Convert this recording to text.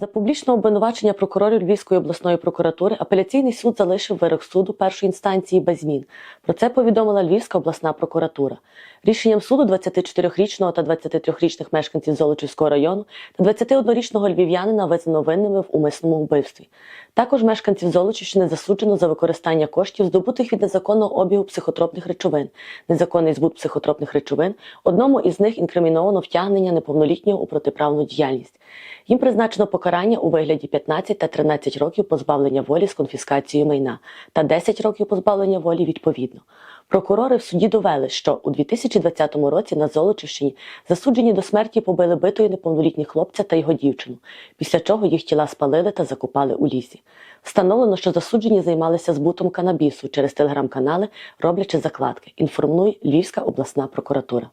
За публічне обвинувачення прокурорів Львівської обласної прокуратури апеляційний суд залишив вирок суду першої інстанції без змін. Про це повідомила Львівська обласна прокуратура. Рішенням суду 24-річного та 23-річних мешканців Золочівського району та 21-річного львів'янина визнано винними в умисному вбивстві. Також мешканців Золочівщини засуджено за використання коштів, здобутих від незаконного обігу психотропних речовин, незаконний збут психотропних речовин. Одному із них інкриміновано втягнення неповнолітнього у протиправну діяльність. Їм призначено покарання у вигляді 15 та 13 років позбавлення волі з конфіскацією майна та 10 років позбавлення волі відповідно. Прокурори в суді довели, що у 2020 році на Золочівщині засуджені до смерті побили битою неповнолітніх хлопця та його дівчину, після чого їх тіла спалили та закопали у лісі. Встановлено, що засуджені займалися збутом канабісу через телеграм-канали, роблячи закладки. Інформує Львівська обласна прокуратура.